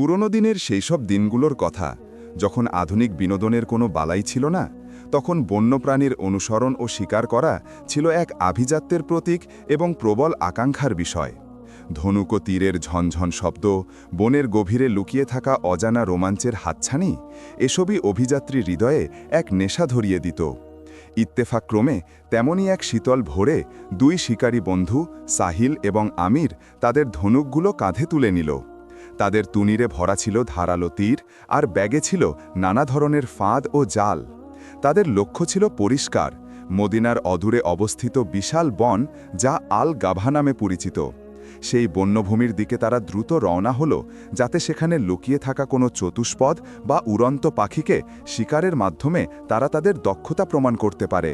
পুরনো দিনের সেই সব দিনগুলোর কথা, যখন আধুনিক বিনোদনের কোনো বালাই ছিল না, তখন বন্যপ্রাণীর অনুসরণ ও শিকার করা ছিল এক আভিজাত্যের প্রতীক এবং প্রবল আকাঙ্ক্ষার বিষয়। ধনুক তীরের ঝনঝন শব্দ, বনের গভীরে লুকিয়ে থাকা অজানা রোমাঞ্চের হাতছানি, এসবই অভিযাত্রী হৃদয়ে এক নেশা ধরিয়ে দিত। ইত্তেফাক্রমে তেমনই এক শীতল ভোরে দুই শিকারী বন্ধু, সাহিল এবং আমির, তাদের ধনুকগুলো কাঁধে তুলে নিল। তাদের তুনিরে ভরা ছিল ধারালো তীর আর ব্যাগে ছিল নানা ধরনের ফাঁদ ও জাল। তাদের লক্ষ্য ছিল পরিষ্কার, মদিনার অদূরে অবস্থিত বিশাল বন যা আল গাভা নামে পরিচিত। সেই বন্যভূমির দিকে তারা দ্রুত রওনা হল, যাতে সেখানে লুকিয়ে থাকা কোনো চতুষ্পদ বা উড়ন্ত পাখিকে শিকারের মাধ্যমে তারা তাদের দক্ষতা প্রমাণ করতে পারে।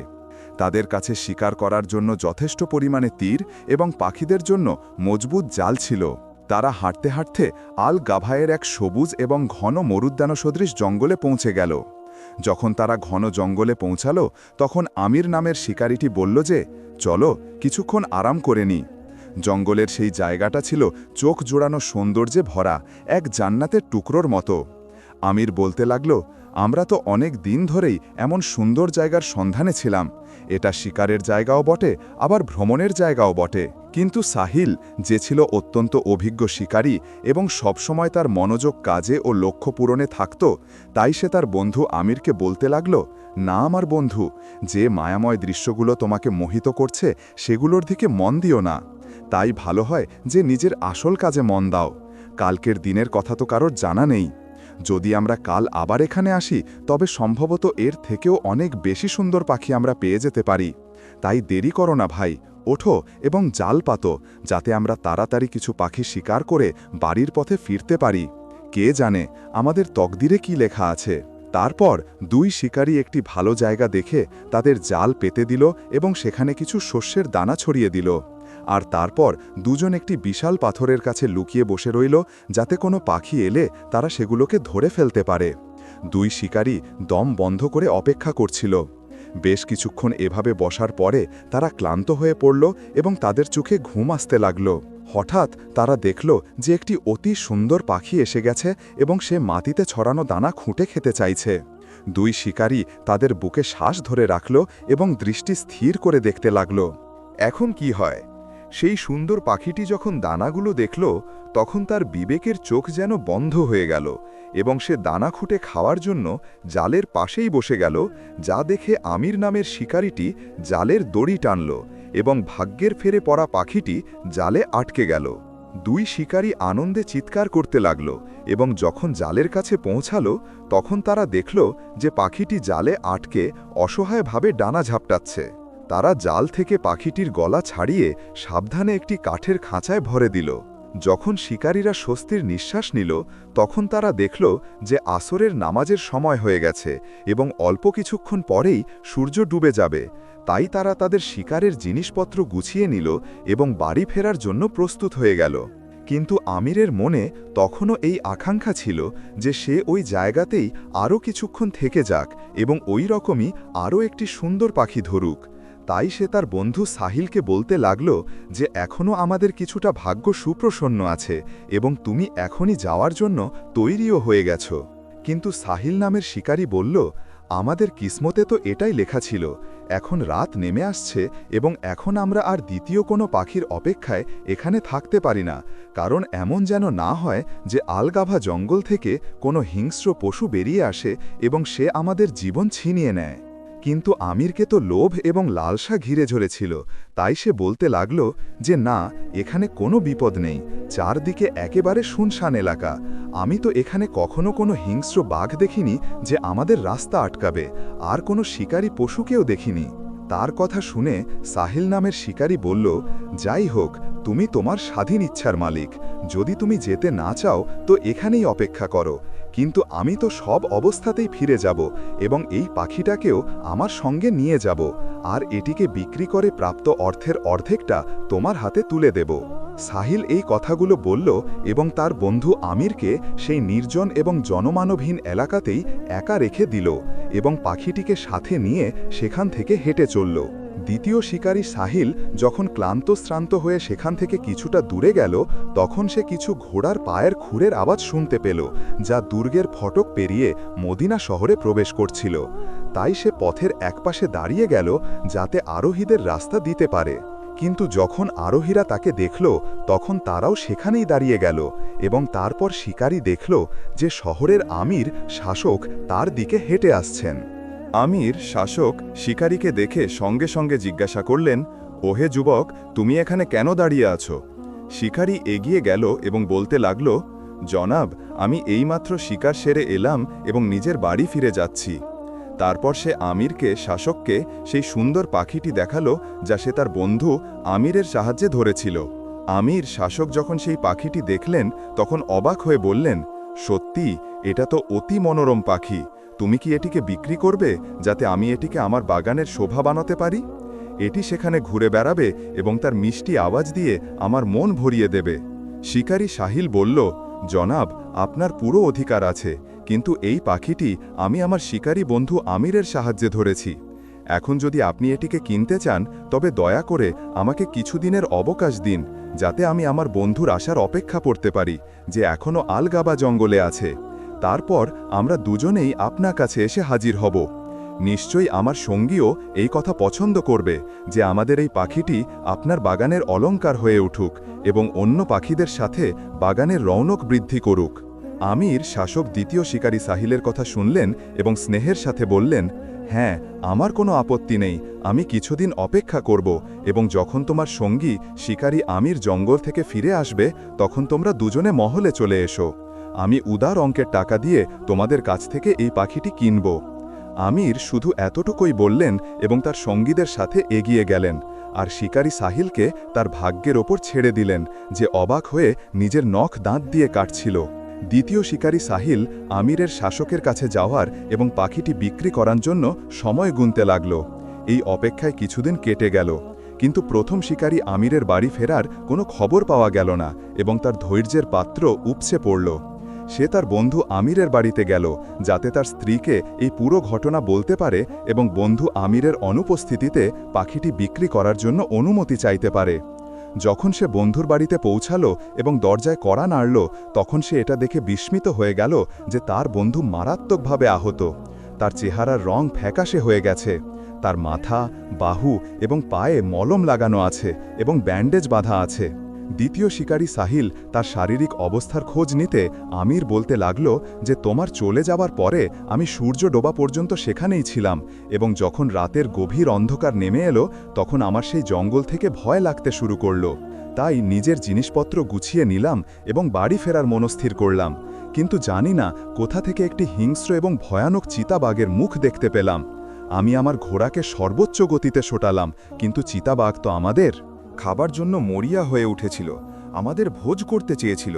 তাদের কাছে শিকার করার জন্য যথেষ্ট পরিমাণে তীর এবং পাখিদের জন্য মজবুত জাল ছিল। তারা হাঁটতে হাঁটতে আল গাভায়ের এক সবুজ এবং ঘন মরুদ্যান সদৃশ জঙ্গলে পৌঁছে গেল। যখন তারা ঘন জঙ্গলে পৌঁছালো, তখন আমির নামের শিকারিটি বলল যে, চলো, কিছুক্ষণ আরাম করে নি জঙ্গলের সেই জায়গাটা ছিল চোখ জোড়ানো সৌন্দর্যে ভরা, এক জান্নাতের টুকরোর মতো। আমির বলতে লাগল, আমরা তো অনেক দিন ধরেই এমন সুন্দর জায়গার সন্ধানে ছিলাম। এটা শিকারের জায়গাও বটে, আবার ভ্রমণের জায়গাও বটে। কিন্তু সাহিল, যে ছিল অত্যন্ত অভিজ্ঞ শিকারী এবং সবসময় তার মনোযোগ কাজে ও লক্ষ্য পূরণে থাকত, তাই সে তার বন্ধু আমিরকে বলতে লাগল, না আমার বন্ধু, যে মায়াময় দৃশ্যগুলো তোমাকে মোহিত করছে সেগুলোর দিকে মন দিও না। তাই ভালো হয় যে নিজের আসল কাজে মন দাও। কালকের দিনের কথা তো কারোর জানা নেই। যদি আমরা কাল আবার এখানে আসি, তবে সম্ভবত এর থেকেও অনেক বেশি সুন্দর পাখি আমরা পেয়ে যেতে পারি। তাই দেরি করো না ভাই ওঠো এবং জাল পাতো, যাতে আমরা তাড়াতাড়ি কিছু পাখি শিকার করে বাড়ির পথে ফিরতে পারি। কে জানে আমাদের তকদিরে কি লেখা আছে? তারপর দুই শিকারী একটি ভালো জায়গা দেখে তাদের জাল পেতে দিল এবং সেখানে কিছু শস্যের দানা ছড়িয়ে দিল। আর তারপর দুজন একটি বিশাল পাথরের কাছে লুকিয়ে বসে রইল, যাতে কোনো পাখি এলে তারা সেগুলোকে ধরে ফেলতে পারে। দুই শিকারী দম বন্ধ করে অপেক্ষা করছিল। বেশ কিছুক্ষণ এভাবে বসার পরে তারা ক্লান্ত হয়ে পড়ল এবং তাদের চোখে ঘুম আসতে লাগল। হঠাৎ তারা দেখল যে একটি অতি সুন্দর পাখি এসে গেছে এবং সে মাটিতে ছড়ানো দানা খুঁটে খেতে চাইছে। দুই শিকারী তাদের বুকে শ্বাস ধরে রাখল এবং দৃষ্টি স্থির করে দেখতে লাগল। এখন কি হয়? সেই সুন্দর পাখিটি যখন দানাগুলো দেখল তখন তার বিবেকের চোখ যেন বন্ধ হয়ে গেল এবং সে দানা খুঁটে খাওয়ার জন্য জালের পাশেই বসে গেল, যা দেখে আমির নামের শিকারিটি জালের দড়ি টানল এবং ভাগ্যের ফেরে পড়া পাখিটি জালে আটকে গেল। দুই শিকারী আনন্দে চিৎকার করতে লাগল এবং যখন জালের কাছে পৌঁছালো, তখন তারা দেখল যে পাখিটি জালে আটকে অসহায়ভাবে ডানা ঝাপটাচ্ছে। তারা জাল থেকে পাখিটির গলা ছাড়িয়ে সাবধানে একটি কাঠের খাঁচায় ভরে দিল। যখন শিকারীরা স্বস্তির নিঃশ্বাস নিল, তখন তারা দেখল যে আসরের নামাজের সময় হয়ে গেছে এবং অল্প কিছুক্ষণ পরেই সূর্য ডুবে যাবে। তাই তারা তাদের শিকারের জিনিসপত্র গুছিয়ে নিল এবং বাড়ি ফেরার জন্য প্রস্তুত হয়ে গেল। কিন্তু আমিরের মনে তখনও এই আকাঙ্ক্ষা ছিল যে সে ওই জায়গাতেই আরও কিছুক্ষণ থেকে যাক এবং ওই রকমই আরও একটি সুন্দর পাখি ধরুক। তাই সে তার বন্ধু সাহিলকে বলতে লাগল যে এখনও আমাদের কিছুটা ভাগ্য সুপ্রসন্ন আছে এবং তুমি এখনই যাওয়ার জন্য তৈরিও হয়ে গেছ। কিন্তু সাহিল নামের শিকারী বলল, আমাদের কিসমতে তো এটাই লেখা ছিল, এখন রাত নেমে আসছে এবং এখন আমরা আর দ্বিতীয় কোনো পাখির অপেক্ষায় এখানে থাকতে পারি না, কারণ এমন যেন না হয় যে আলগাভা জঙ্গল থেকে কোনো হিংস্র পশু বেরিয়ে আসে এবং সে আমাদের জীবন ছিনিয়ে নেয়। কিন্তু আমিরকে তো লোভ এবং লালসা ঘিরে ঝরেছিল, তাই সে বলতে লাগল যে, না, এখানে কোনো বিপদ নেই, চারদিকে একেবারে শুনশান এলাকা। আমি তো এখানে কখনো কোনো হিংস্র বাঘ দেখিনি যে আমাদের রাস্তা আটকাবে, আর কোনো শিকারী পশুকেও দেখিনি। তার কথা শুনে সাহিল নামের শিকারী বলল, যাই হোক, তুমি তোমার স্বাধীন ইচ্ছার মালিক। যদি তুমি যেতে না চাও, তো এখানেই অপেক্ষা করো। কিন্তু আমি তো সব অবস্থাতেই ফিরে যাব এবং এই পাখিটাকেও আমার সঙ্গে নিয়ে যাব, আর এটিকে বিক্রি করে প্রাপ্ত অর্থের অর্ধেকটা তোমার হাতে তুলে দেব। সাহিল এই কথাগুলো বলল এবং তার বন্ধু আমিরকে সেই নির্জন এবং জনমানবহীন এলাকাতেই একা রেখে দিল এবং পাখিটিকে সাথে নিয়ে সেখান থেকে হেঁটে চলল। দ্বিতীয় শিকারী সাহিল যখন ক্লান্ত শ্রান্ত হয়ে সেখান থেকে কিছুটা দূরে গেল, তখন সে কিছু ঘোড়ার পায়ের খুরের আওয়াজ শুনতে পেল, যা দুর্গের ফটক পেরিয়ে মদিনা শহরে প্রবেশ করছিল। তাই সে পথের একপাশে দাঁড়িয়ে গেল, যাতে আরোহীদের রাস্তা দিতে পারে। কিন্তু যখন আরোহীরা তাকে দেখল, তখন তারাও সেখানেই দাঁড়িয়ে গেল এবং তারপর শিকারী দেখল যে শহরের আমির শাসক তার দিকে হেঁটে আসছেন। আমির শাসক শিকারীকে দেখে সঙ্গে সঙ্গে জিজ্ঞাসা করলেন, ওহে যুবক, তুমি এখানে কেন দাঁড়িয়ে আছো? শিকারী এগিয়ে গেল এবং বলতে লাগল, জনাব, আমি এইমাত্র শিকার সেরে এলাম এবং নিজের বাড়ি ফিরে যাচ্ছি। তারপর সে আমিরকে, শাসককে সেই সুন্দর পাখিটি দেখাল, যা সে তার বন্ধু আমিরের সাহায্যে ধরেছিল। আমির শাসক যখন সেই পাখিটি দেখলেন, তখন অবাক হয়ে বললেন, সত্যি, এটা তো অতি মনোরম পাখি। তুমি কি এটিকে বিক্রি করবে যাতে আমি এটিকে আমার বাগানের শোভা বানাতে পারি? এটি সেখানে ঘুরে বেড়াবে এবং তার মিষ্টি আওয়াজ দিয়ে আমার মন ভরিয়ে দেবে। শিকারী সাহিল বলল, জনাব, আপনার পুরো অধিকার আছে, কিন্তু এই পাখিটি আমি আমার শিকারী বন্ধু আমিরের সাহায্যে ধরেছি। এখন যদি আপনি এটিকে কিনতে চান, তবে দয়া করে আমাকে কিছুদিনের অবকাশ দিন, যাতে আমি আমার বন্ধুর আসার অপেক্ষা করতে পারি, যে এখনও আলগাবা জঙ্গলে আছে। তারপর আমরা দুজনেই আপনার কাছে এসে হাজির হব। নিশ্চয়ই আমার সঙ্গীও এই কথা পছন্দ করবে যে আমাদের এই পাখিটি আপনার বাগানের অলংকার হয়ে উঠুক এবং অন্য পাখিদের সাথে বাগানের রৌনক বৃদ্ধি করুক। আমির শাসক দ্বিতীয় শিকারী সাহিলের কথা শুনলেন এবং স্নেহের সাথে বললেন হ্যাঁ আমার কোনো আপত্তি নেই, আমি কিছুদিন অপেক্ষা করব এবং যখন তোমার সঙ্গী শিকারী আমির জঙ্গল থেকে ফিরে আসবে, তখন তোমরা দুজনে মহলে চলে এসো। আমি উদার অঙ্কের টাকা দিয়ে তোমাদের কাছ থেকে এই পাখিটি কিনব। আমির শুধু এতটুকুই বললেন এবং তার সঙ্গীদের সাথে এগিয়ে গেলেন আর শিকারী সাহিলকে তার ভাগ্যের ওপর ছেড়ে দিলেন যে অবাক হয়ে নিজের নখ দাঁত দিয়ে কাটছিল। দ্বিতীয় শিকারী সাহিল আমিরের শাসকের কাছে যাওয়ার এবং পাখিটি বিক্রি করার জন্য সময় গুনতে লাগল। এই অপেক্ষায় কিছুদিন কেটে গেল। কিন্তু প্রথম শিকারী আমিরের বাড়ি ফেরার কোনো খবর পাওয়া গেল না এবং তার ধৈর্যের পাত্র উপসে পড়ল। সে তার বন্ধু আমিরের বাড়িতে গেল, যাতে তার স্ত্রীকে এই পুরো ঘটনা বলতে পারে এবং বন্ধু আমিরের অনুপস্থিতিতে পাখিটি বিক্রি করার জন্য অনুমতি চাইতে পারে। যখন সে বন্ধুর বাড়িতে পৌঁছালো এবং দরজায় কড়া নাড়ল, তখন সে এটা দেখে বিস্মিত হয়ে গেল যে তার বন্ধু মারাত্মকভাবে আহত। তার চেহারার রং ফ্যাকাশে হয়ে গেছে। তার মাথা, বাহু এবং পায়ে মলম লাগানো আছে এবং ব্যান্ডেজ বাঁধা আছে। দ্বিতীয় শিকারী সাহিল তার শারীরিক অবস্থার খোঁজ নিতে আমির বলতে লাগল যে, তোমার চলে যাবার পরে আমি সূর্য ডোবা পর্যন্ত সেখানেই ছিলাম এবং যখন রাতের গভীর অন্ধকার নেমে এলো, তখন আমার সেই জঙ্গল থেকে ভয় লাগতে শুরু করল। তাই নিজের জিনিসপত্র গুছিয়ে নিলাম এবং বাড়ি ফেরার মনস্থির করলাম। কিন্তু জানি না কোথা থেকে একটি হিংস্র এবং ভয়ানক চিতাবাঘের মুখ দেখতে পেলাম। আমি আমার ঘোড়াকে সর্বোচ্চ গতিতে সোটালাম, কিন্তু চিতাবাঘ তো আমাদের? খাবার জন্য মরিয়া হয়ে উঠেছিল। আমাদের ভোজ করতে চেয়েছিল।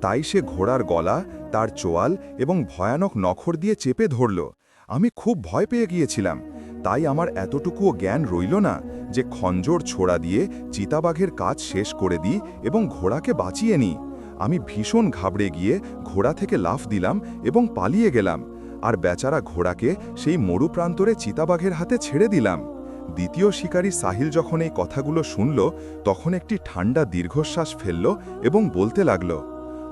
তাই সে ঘোড়ার গলা, তার চোয়াল এবং ভয়ানক নখর দিয়ে চেপে ধরল। আমি খুব ভয় পেয়ে গিয়েছিলাম। তাই আমার এতটুকুও জ্ঞান রইল না যে খঞ্জর ছোড়া দিয়ে চিতাবাঘের কাজ শেষ করে দিই এবং ঘোড়াকে বাঁচিয়ে নিই। আমি ভীষণ ঘাবড়ে গিয়ে ঘোড়া থেকে লাফ দিলাম এবং পালিয়ে গেলাম। আর বেচারা ঘোড়াকে সেই মরুপ্রান্তরে চিতাবাঘের হাতে ছেড়ে দিলাম। দ্বিতীয় শিকারী সাহিল যখন এই কথাগুলো শুনল, তখন একটি ঠান্ডা দীর্ঘশ্বাস ফেলল এবং বলতে লাগল,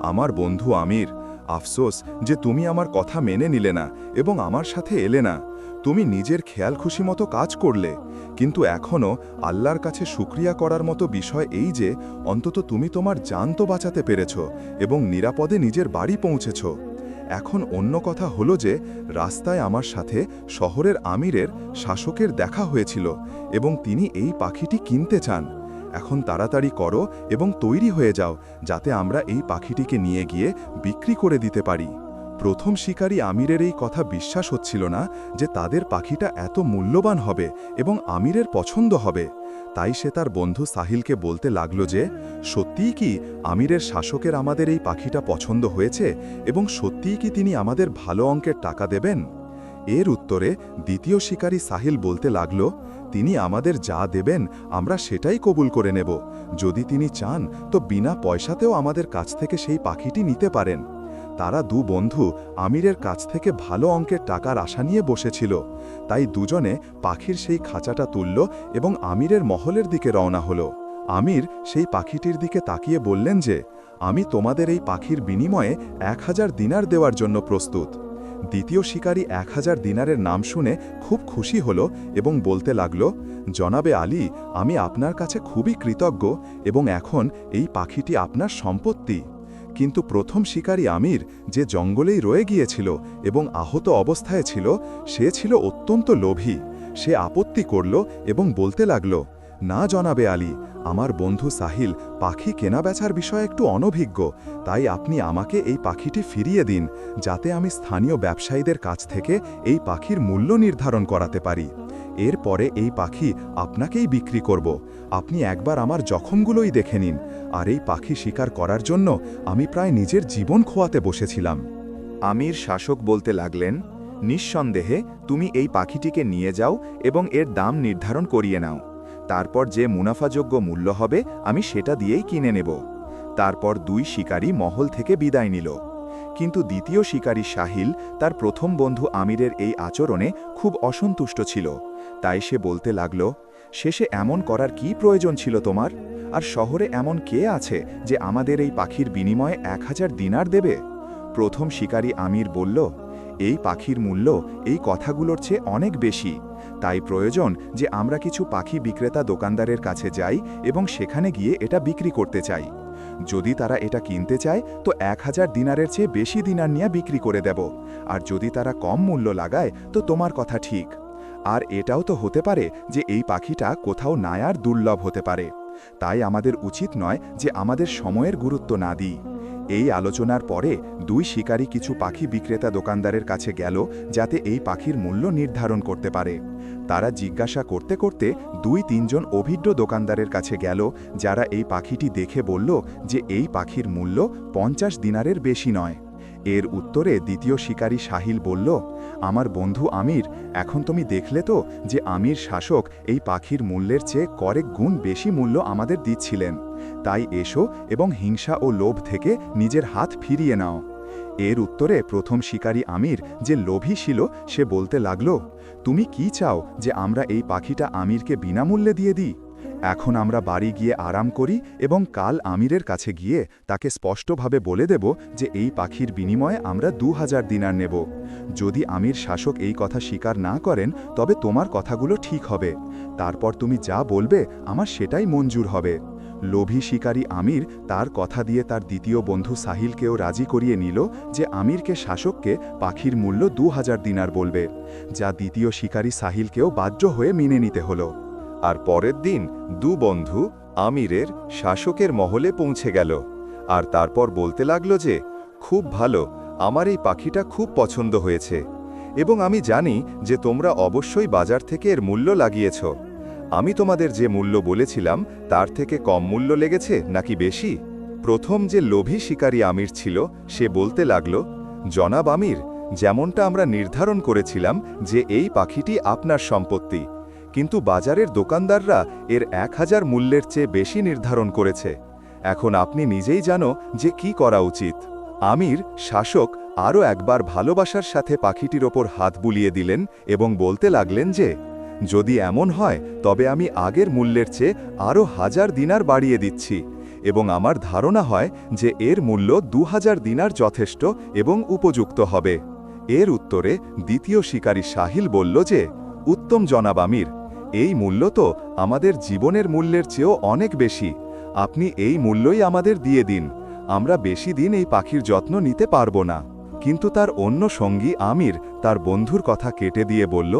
আমার বন্ধু আমির, আফসোস যে তুমি আমার কথা মেনে নিলে না এবং আমার সাথে এলে না। তুমি নিজের খেয়াল খুশি মতো কাজ করলে। কিন্তু এখনও আল্লাহর কাছে শুক্রিয়া করার মতো বিষয় এই যে, অন্তত তুমি তোমার জান তো বাঁচাতে পেরেছ এবং নিরাপদে নিজের বাড়ি পৌঁছেছ। এখন অন্য কথা হল যে রাস্তায় আমার সাথে শহরের আমিরের শাসকের দেখা হয়েছিল এবং তিনি এই পাখিটি কিনতে চান। এখন তাড়াতাড়ি করো এবং তৈরি হয়ে যাও, যাতে আমরা এই পাখিটিকে নিয়ে গিয়ে বিক্রি করে দিতে পারি। প্রথম শিকারী আমিরের এই কথা বিশ্বাস হচ্ছিল না যে তাদের পাখিটা এত মূল্যবান হবে এবং আমিরের পছন্দ হবে। তাই সে তার বন্ধু সাহিলকে বলতে লাগল যে, সত্যিই কি আমিরের শাসকের আমাদের এই পাখিটা পছন্দ হয়েছে এবং সত্যিই কি তিনি আমাদের ভালো অঙ্কের টাকা দেবেন? এর উত্তরে দ্বিতীয় শিকারী সাহিল বলতে লাগল, তিনি আমাদের যা দেবেন আমরা সেটাই কবুল করে নেব। যদি তিনি চান, তো বিনা পয়সাতেও আমাদের কাছ থেকে সেই পাখিটি নিতে পারেন। তারা দু বন্ধু আমিরের কাছ থেকে ভালো অঙ্কের টাকার আশা নিয়ে বসেছিল। তাই দুজনে পাখির সেই খাঁচাটা তুলল এবং আমিরের মহলের দিকে রওনা হলো। আমির সেই পাখিটির দিকে তাকিয়ে বললেন যে, আমি তোমাদের এই পাখির বিনিময়ে এক হাজার দিনার দেওয়ার জন্য প্রস্তুত। দ্বিতীয় শিকারী এক হাজার দিনারের নাম শুনে খুব খুশি হল এবং বলতে লাগল, জনাবে আলী, আমি আপনার কাছে খুবই কৃতজ্ঞ এবং এখন এই পাখিটি আপনার সম্পত্তি। কিন্তু প্রথম শিকারী আমির যে জঙ্গলেই রয়ে গিয়েছিল এবং আহত অবস্থায় ছিল, সে ছিল অত্যন্ত লোভী। সে আপত্তি করল এবং বলতে লাগল, না জনাবে আলী, আমার বন্ধু সাহিল পাখি কেনাবেচার বিষয়ে একটু অনভিজ্ঞ, তাই আপনি আমাকে এই পাখিটি ফিরিয়ে দিন, যাতে আমি স্থানীয় ব্যবসায়ীদের কাছ থেকে এই পাখির মূল্য নির্ধারণ করাতে পারি। এরপরে এই পাখি আপনাকেই বিক্রি করব। আপনি একবার আমার জখমগুলোই দেখে নিন। আর এই পাখি শিকার করার জন্য আমি প্রায় নিজের জীবন খোয়াতে বসেছিলাম। আমির শাসক বলতে লাগলেন, নিঃসন্দেহে তুমি এই পাখিটিকে নিয়ে যাও এবং এর দাম নির্ধারণ করিয়ে নাও। তারপর যে মুনাফাযোগ্য মূল্য হবে আমি সেটা দিয়েই কিনে নেব। তারপর দুই শিকারী মহল থেকে বিদায় নিল। কিন্তু দ্বিতীয় শিকারী সাহিল, তার প্রথম বন্ধু আমিরের এই আচরণে খুব অসন্তুষ্ট ছিল। তাই সে বলতে লাগল, শেষে এমন করার কি প্রয়োজন ছিল তোমার? আর শহরে এমন কে আছে যে আমাদের এই পাখির বিনিময়ে এক হাজার দিনার দেবে? প্রথম শিকারী আমির বলল, এই পাখির মূল্য এই কথাগুলোর চেয়ে অনেক বেশি। তাই প্রয়োজন যে আমরা কিছু পাখি বিক্রেতা দোকানদারের কাছে যাই এবং সেখানে গিয়ে এটা বিক্রি করতে চাই। যদি তারা এটা কিনতে চায়, তো এক হাজার দিনারের চেয়ে বেশি দিনার নিয়ে বিক্রি করে দেব। আর যদি তারা কম মূল্য লাগায়, তো তোমার কথা ঠিক। আর এটাও তো হতে পারে যে এই পাখিটা কোথাও নায়ার দুর্লভ হতে পারে। তাই আমাদের উচিত নয় যে আমাদের সময়ের গুরুত্ব না দিই। এই আলোচনার পরে দুই শিকারী কিছু পাখি বিক্রেতা দোকানদারের কাছে গেল যাতে এই পাখির মূল্য নির্ধারণ করতে পারে। তারা জিজ্ঞাসা করতে করতে দুই তিনজন অভিজ্ঞ দোকানদারের কাছে গেল, যারা এই পাখিটি দেখে বলল যে এই পাখির মূল্য পঞ্চাশ দিনারের বেশি নয়। এর উত্তরে দ্বিতীয় শিকারী সাহিল বলল, আমার বন্ধু আমির, এখন তুমি দেখলে তো যে আমির শাসক এই পাখির মূল্যের চেয়ে কয়েক গুণ বেশি মূল্য আমাদের দিচ্ছিলেন। তাই এসো এবং হিংসা ও লোভ থেকে নিজের হাত ফিরিয়ে নাও। এর উত্তরে প্রথম শিকারী আমির যে লোভী ছিল, সে বলতে লাগল, তুমি কি চাও যে আমরা এই পাখিটা আমিরকে বিনামূল্যে দিয়ে দিই? এখন আমরা বাড়ি গিয়ে আরাম করি এবং কাল আমিরের কাছে গিয়ে তাকে স্পষ্টভাবে বলে দেব যে এই পাখির বিনিময়ে আমরা দু হাজার দিনার নেব। যদি আমির শাসক এই কথা স্বীকার না করেন, তবে তোমার কথাগুলো ঠিক হবে। তারপর তুমি যা বলবে, আমার সেটাই মঞ্জুর হবে। লোভী শিকারী আমির তার কথা দিয়ে তার দ্বিতীয় বন্ধু সাহিলকেও রাজি করিয়ে নিল যে আমিরকে শাসককে পাখির মূল্য দু হাজার দিনার বলবে, যা দ্বিতীয় শিকারী সাহিলকেও বাহ্য হয়ে মেনে নিতে হলো। আর পরের দিন দু বন্ধু আমিরের শাসকের মহলে পৌঁছে গেল। আর তারপর বলতে লাগল যে, খুব ভালো, আমার এই পাখিটা খুব পছন্দ হয়েছে। এবং আমি জানি যে তোমরা অবশ্যই বাজার থেকে এর মূল্য লাগিয়েছ। আমি তোমাদের যে মূল্য বলেছিলাম, তার থেকে কম মূল্য লেগেছে নাকি বেশি? প্রথম যে লোভী শিকারী আমির ছিল, সে বলতে লাগল, জনাব আমির, যেমনটা আমরা নির্ধারণ করেছিলাম যে এই পাখিটি আপনার সম্পত্তি, কিন্তু বাজারের দোকানদাররা এর এক হাজার মূল্যের চেয়ে বেশি নির্ধারণ করেছে। এখন আপনি নিজেই জানো যে কি করা উচিত। আমির, শাসক, আরও একবার ভালোবাসার সাথে পাখিটির ওপর হাত বুলিয়ে দিলেন এবং বলতে লাগলেন যে যদি এমন হয়, তবে আমি আগের মূল্যের চেয়ে আরও হাজার দিনার বাড়িয়ে দিচ্ছি। এবং আমার ধারণা হয় যে এর মূল্য দু হাজার দিনার যথেষ্ট এবং উপযুক্ত হবে। এর উত্তরে দ্বিতীয় শিকারী সাহিল বলল যে, উত্তম জনাব আমির, এই মূল্য তো আমাদের জীবনের মূল্যের চেয়েও অনেক বেশি। আপনি এই মূল্যই আমাদের দিয়ে দিন। আমরা বেশি দিন এই পাখির যত্ন নিতে পারব না। কিন্তু তার অন্য সঙ্গী আমির তার বন্ধুর কথা কেটে দিয়ে বলল,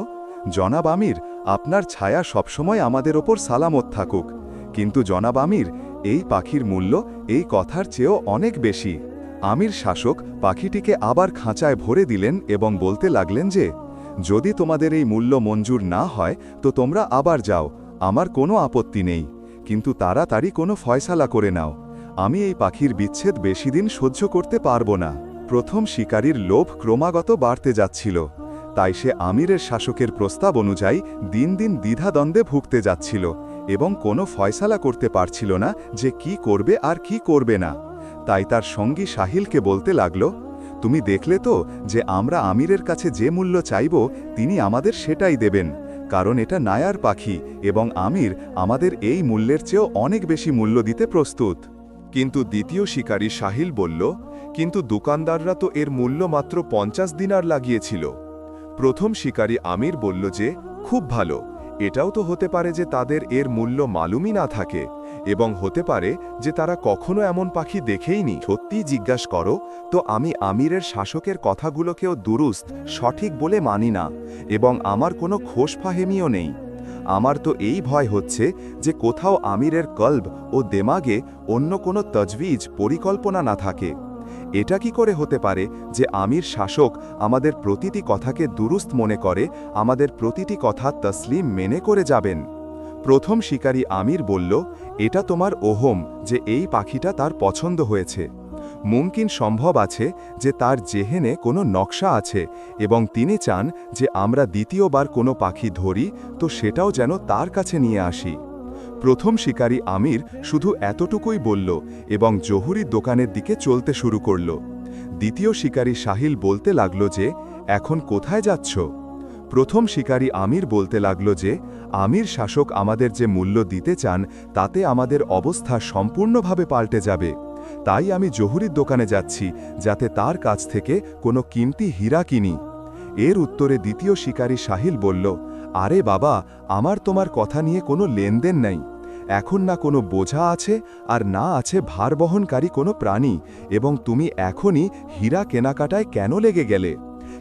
জনাব আমির আপনার ছায়া সবসময় আমাদের ওপর সালামত থাকুক। কিন্তু জনাব আমির, এই পাখির মূল্য এই কথার চেয়েও অনেক বেশি। আমির শাসক পাখিটিকে আবার খাঁচায় ভরে দিলেন এবং বলতে লাগলেন যে, যদি তোমাদের এই মূল্য মঞ্জুর না হয়, তো তোমরা আবার যাও, আমার কোনো আপত্তি নেই। কিন্তু তাড়াতাড়ি কোনো ফয়সালা করে নাও। আমি এই পাখির বিচ্ছেদ বেশি দিন সহ্য করতে পারব না। প্রথম শিকারীর লোভ ক্রমাগত বাড়তে যাচ্ছিল। তাই সে আমিরের শাসকের প্রস্তাব অনুযায়ী দিন দিন দ্বিধাদ্বন্দ্বে ভুগতে যাচ্ছিল এবং কোনো ফয়সালা করতে পারছিল না যে কি করবে আর কি করবে না। তাই তার সঙ্গী সাহিলকে বলতে লাগল, তুমি দেখলে তো যে আমরা আমিরের কাছে যে মূল্য চাইব, তিনি আমাদের সেটাই দেবেন, কারণ এটা নায়ার পাখি এবং আমির আমাদের এই মূল্যের চেয়েও অনেক বেশি মূল্য দিতে প্রস্তুত। কিন্তু দ্বিতীয় শিকারী সাহিল বলল, কিন্তু দোকানদাররা তো এর মূল্য মাত্র পঞ্চাশ দিনার লাগিয়েছিল। প্রথম শিকারী আমির বলল যে, খুব ভালো। এটাও তো হতে পারে যে তাদের এর মূল্য মালুমই না থাকে এবং হতে পারে যে তারা কখনো এমন পাখি দেখেইনি। সত্যি জিজ্ঞাসা করো, তো আমি আমিরের শাসকের কথাগুলোকেও দুরুস্ত, সঠিক বলে মানি না এবং আমার কোনো খোশ ফাহেমিও নেই। আমার তো এই ভয় হচ্ছে যে কোথাও আমিরের কল্ব ও দেমাগে অন্য কোনো তজবিজ পরিকল্পনা না থাকে। এটা কি করে হতে পারে যে আমির শাসক আমাদের প্রতিটি কথাকে দুরুস্ত মনে করে, আমাদের প্রতিটি কথা তসলিম মেনে করে যাবেন? প্রথম শিকারী আমির বলল, এটা তোমার ওহম যে এই পাখিটা তার পছন্দ হয়েছে। মুমকিন সম্ভব আছে যে তার জেহেনে কোনো নকশা আছে এবং তিনি চান যে আমরা দ্বিতীয়বার কোনো পাখি ধরি, তো সেটাও যেন তার কাছে নিয়ে আসি। প্রথম শিকারী আমির শুধু এতটুকুই বলল এবং জহুরির দোকানের দিকে চলতে শুরু করল। দ্বিতীয় শিকারী সাহিল বলতে লাগল যে, এখন কোথায় যাচ্ছ? প্রথম শিকারী আমির বলতে লাগল যে, আমির শাসক আমাদের যে মূল্য দিতে চান, তাতে আমাদের অবস্থা সম্পূর্ণভাবে পাল্টে যাবে। তাই আমি জহুরির দোকানে যাচ্ছি, যাতে তার কাছ থেকে কোনো কিমতি হীরা কিনি। এর উত্তরে দ্বিতীয় শিকারী সাহিল বলল, আরে বাবা, আমার তোমার কথা নিয়ে কোনো লেনদেন নাই। এখন না কোনো বোঝা আছে আর না আছে ভার বহনকারী কোনো প্রাণী এবং তুমি এখনই হীরা কেনাকাটায় কেন লেগে গেলে?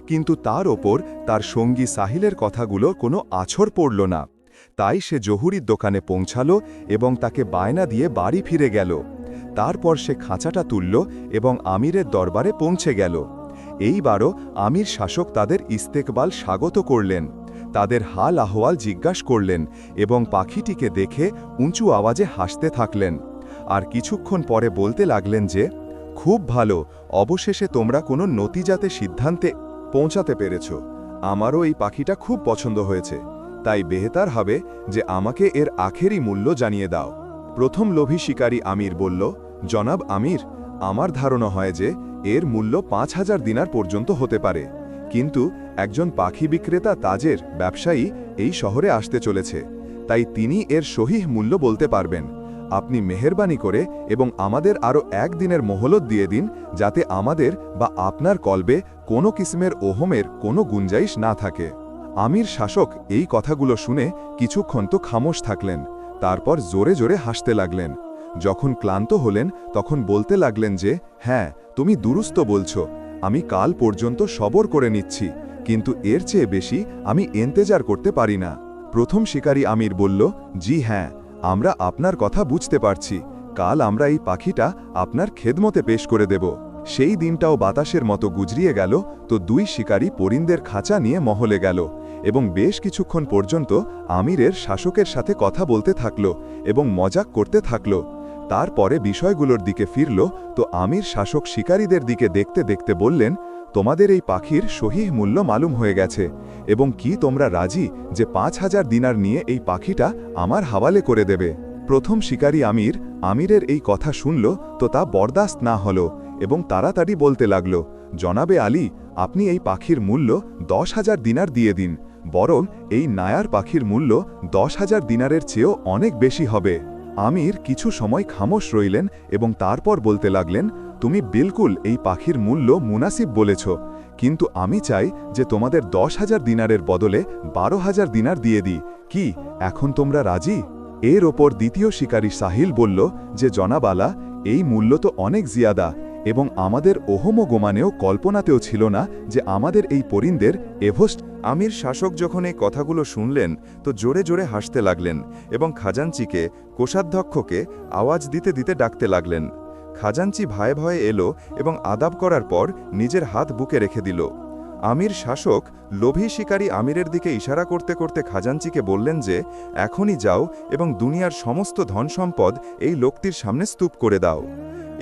কিন্তু তার ওপর তার সঙ্গী সাহিলের কথাগুলো কোনো আছর পড়ল না। তাই সে জহুরির দোকানে পৌঁছালো এবং তাকে বায়না দিয়ে বাড়ি ফিরে গেল। তারপর সে খাঁচাটা তুলল এবং আমিরের দরবারে পৌঁছে গেল। এইবারও আমির শাসক তাদের ইস্তেকবাল স্বাগত করলেন। তাদের হাল আহওয়াল জিজ্ঞাস করলেন এবং পাখিটিকে দেখে উঁচু আওয়াজে হাসতে থাকলেন। আর কিছুক্ষণ পরে বলতে লাগলেন যে, খুব ভালো, অবশেষে তোমরা কোনো নতিজাতে সিদ্ধান্তে পৌঁছাতে পেরেছ। আমারও এই পাখিটা খুব পছন্দ হয়েছে। তাই বেহতার হবে যে আমাকে এর আখেরি মূল্য জানিয়ে দাও। প্রথম লোভী শিকারী আমির বলল, জনাব আমির, আমার ধারণা হয় যে এর মূল্য পাঁচ হাজার দিনার পর্যন্ত হতে পারে। কিন্তু একজন পাখি বিক্রেতা তাজের ব্যবসায়ী এই শহরে আসতে চলেছে। তাই তিনি এর সহিহ মূল্য বলতে পারবেন। আপনি মেহরবানি করে এবং আমাদের আরও একদিনের মহলত দিয়ে দিন যাতে আমাদের বা আপনার কলবে কোনো কিসমের ওহমের কোনো গুঞ্জাইশ না থাকে। আমির শাসক এই কথাগুলো শুনে কিছুক্ষণ তো খামোশ থাকলেন, তারপর জোরে জোরে হাসতে লাগলেন। যখন ক্লান্ত হলেন, তখন বলতে লাগলেন যে হ্যাঁ তুমি দুরুস্ত বলছো আমি কাল পর্যন্ত সবর করে নিচ্ছি, কিন্তু এর চেয়ে বেশি আমি এন্তেজার করতে পারি না। প্রথম শিকারী আমির বলল, জি হ্যাঁ আমরা আপনার কথা বুঝতে পারছি। কাল আমরা এই পাখিটা আপনার খেদমতে পেশ করে দেব। সেই দিনটাও বাতাসের মতো গুজরিয়ে গেল, তো দুই শিকারী পরিন্দের খাঁচা নিয়ে মহলে গেল এবং বেশ কিছুক্ষণ পর্যন্ত আমিরের শাসকের সাথে কথা বলতে থাকল এবং মজাক করতে থাকল। তারপরে বিষয়গুলোর দিকে ফিরল, তো আমির শাসক শিকারীদের দিকে দেখতে দেখতে বললেন, তোমাদের এই পাখির সহিহ মূল্য মালুম হয়ে গেছে, এবং কি তোমরা রাজি যে পাঁচ হাজার দিনার নিয়ে এই পাখিটা আমার হাওয়ালে করে দেবে? প্রথম শিকারী আমির, আমিরের এই কথা শুনল, তো তা বরদাস্ত না হল, এবং তাড়াতাড়ি বলতে লাগল, জনাবে আলী, আপনি এই পাখির মূল্য দশ হাজার দিনার দিয়ে দিন, বরং এই নায়ার পাখির মূল্য দশ হাজার দিনারের চেয়েও অনেক বেশি হবে। আমির কিছু সময় খামোশ রইলেন এবং তারপর বলতে লাগলেন, তুমি বিলকুল এই পাখির মূল্য মুনাসিব বলেছ, কিন্তু আমি চাই যে তোমাদের দশ হাজার দিনারের বদলে বারো হাজার দিনার দিয়ে দিই। কি, এখন তোমরা রাজি? এর ওপর দ্বিতীয় শিকারী সাহিল বলল যে জনাবালা এই মূল্য তো অনেক জিয়াদা এবং আমাদের ওহম গোমানেও কল্পনাতেও ছিল না যে আমাদের এই পরিন্দের, এভোস্ট আমির শাসক যখন এই কথাগুলো শুনলেন, তো জোরে জোরে হাসতে লাগলেন এবং খাজাঞ্চিকে, কোষাধ্যক্ষকে আওয়াজ দিতে দিতে ডাকতে লাগলেন। খাজাঞ্চি ভয়ে ভয়ে এলো এবং আদাব করার পর নিজের হাত বুকে রেখে দিল। আমির শাসক লোভী শিকারী আমিরের দিকে ইশারা করতে করতে খাজাঞ্চিকে বললেন যে, এখনই যাও এবং দুনিয়ার সমস্ত ধন সম্পদ এই লোকটির সামনে স্তূপ করে দাও।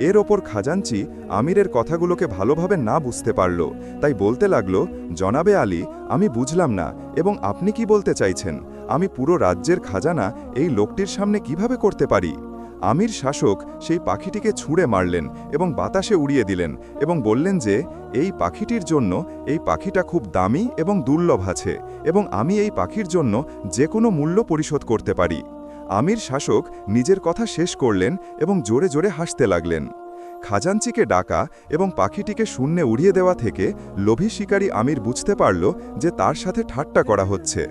এর ওপর খাজাঞ্চি আমিরের কথাগুলোকে ভালোভাবে না বুঝতে পারল। তাই বলতে লাগল, জনাবে আলী, আমি বুঝলাম না, এবং আপনি কি বলতে চাইছেন? আমি পুরো রাজ্যের খাজানা এই লোকটির সামনে কীভাবে করতে পারি? আমির শাসক সেই পাখিটিকে ছুঁড়ে মারলেন এবং বাতাসে উড়িয়ে দিলেন এবং বললেন যে, এই পাখিটির জন্য এই পাখিটা খুব দামি এবং দুর্লভ আছে, এবং আমি এই পাখির জন্য যে কোনো মূল্য পরিশোধ করতে পারি। আমির শাসক নিজের কথা শেষ করলেন এবং জোরে জোরে হাসতে লাগলেন। খাজাঞ্চিকে ডাকা এবং পাখিটিকে শূন্যে উড়িয়ে দেওয়া থেকে লোভী শিকারী আমির বুঝতে পারল যে তার সাথে ঠাট্টা করা হচ্ছে।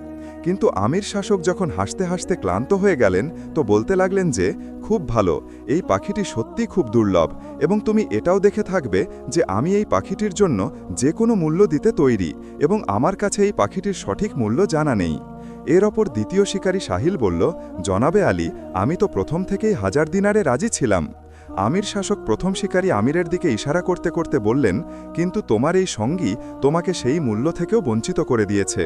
কিন্তু আমির শাসক যখন হাসতে হাসতে ক্লান্ত হয়ে গেলেন, তো বলতে লাগলেন যে, খুব ভালো, এই পাখিটি সত্যি খুব দুর্লভ এবং তুমি এটাও দেখে থাকবে যে আমি এই পাখিটির জন্য যে কোনো মূল্য দিতে তৈরি এবং আমার কাছে এই পাখিটির সঠিক মূল্য জানা নেই। এর অপর দ্বিতীয় শিকারী সাহিল বলল, জনাবে আলী, আমি তো প্রথম থেকেই হাজার দিনারে রাজি ছিলাম। আমির শাসক প্রথম শিকারী আমিরের দিকে ইশারা করতে করতে বললেন, কিন্তু তোমার এই সঙ্গী তোমাকে সেই মূল্য থেকেও বঞ্চিত করে দিয়েছে।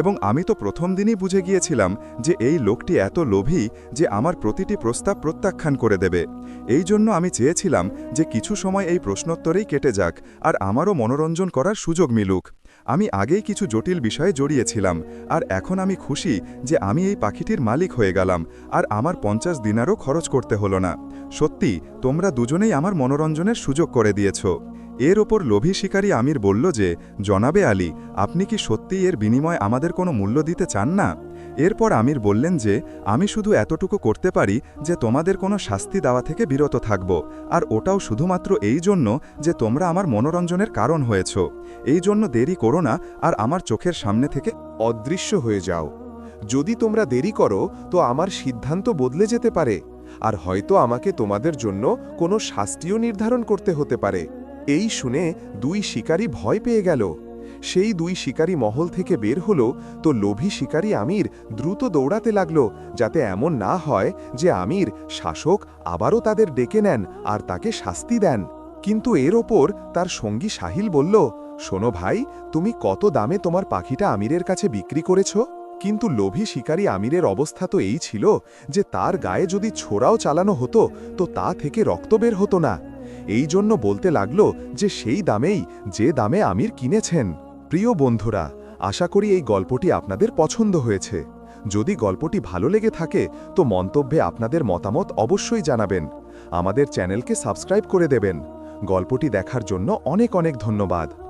এবং আমি তো প্রথম দিনই বুঝে গিয়েছিলাম যে এই লোকটি এত লোভী যে আমার প্রতিটি প্রস্তাব প্রত্যাখ্যান করে দেবে। এই জন্য আমি চেয়েছিলাম যে কিছু সময় এই প্রশ্নোত্তরেই কেটে যাক, আর আমারও মনোরঞ্জন করার সুযোগ মিলুক। আমি আগেই কিছু জটিল বিষয়ে জড়িয়েছিলাম, আর এখন আমি খুশি যে আমি এই পাখিটির মালিক হয়ে গেলাম, আর আমার পঞ্চাশ দিনারও খরচ করতে হলো না। সত্যি, তোমরা দুজনেই আমার মনোরঞ্জনের সুযোগ করে দিয়েছ। এর ওপর লোভী শিকারী আমির বলল যে, জনাবে আলী, আপনি কি সত্যি এর বিনিময় আমাদের কোনো মূল্য দিতে চান না? এরপর আমির বললেন যে, আমি শুধু এতটুকু করতে পারি যে তোমাদের কোনো শাস্তি দেওয়া থেকে বিরত থাকব, আর ওটাও শুধুমাত্র এই জন্য যে তোমরা আমার মনোরঞ্জনের কারণ হয়েছ। এই জন্য দেরি করো না, আর আমার চোখের সামনে থেকে অদৃশ্য হয়ে যাও। যদি তোমরা দেরি করো, তো আমার সিদ্ধান্ত বদলে যেতে পারে, আর হয়তো আমাকে তোমাদের জন্য কোনো শাস্তিও নির্ধারণ করতে হতে পারে। এই শুনে দুই শিকারী ভয় পেয়ে গেল। সেই দুই শিকারী মহল থেকে বের হলো, তো লোভী শিকারী আমির দ্রুত দৌড়াতে লাগল, যাতে এমন না হয় যে আমির শাসক আবারও তাদের ডেকে নেন আর তাকে শাস্তি দেন। কিন্তু এর ওপর তার সঙ্গী সাহিল বলল, শোনো ভাই, তুমি কত দামে তোমার পাখিটা আমিরের কাছে বিক্রি করেছ? কিন্তু লোভী শিকারী আমিরের অবস্থা তো এই ছিল যে তার গায়ে যদি ছোড়াও চালানো হতো, তো তা থেকে রক্ত বের হতো না। এই জন্য বলতে লাগল যে সেই দামেই যে দামে আমির কিনেছেন। প্রিয় বন্ধুরা, আশা করি এই গল্পটি আপনাদের পছন্দ হয়েছে। যদি গল্পটি ভালো লেগে থাকে, তো মন্তব্যে আপনাদের মতামত অবশ্যই জানাবেন। আমাদের চ্যানেলকে সাবস্ক্রাইব করে দেবেন। গল্পটি দেখার জন্য অনেক অনেক ধন্যবাদ।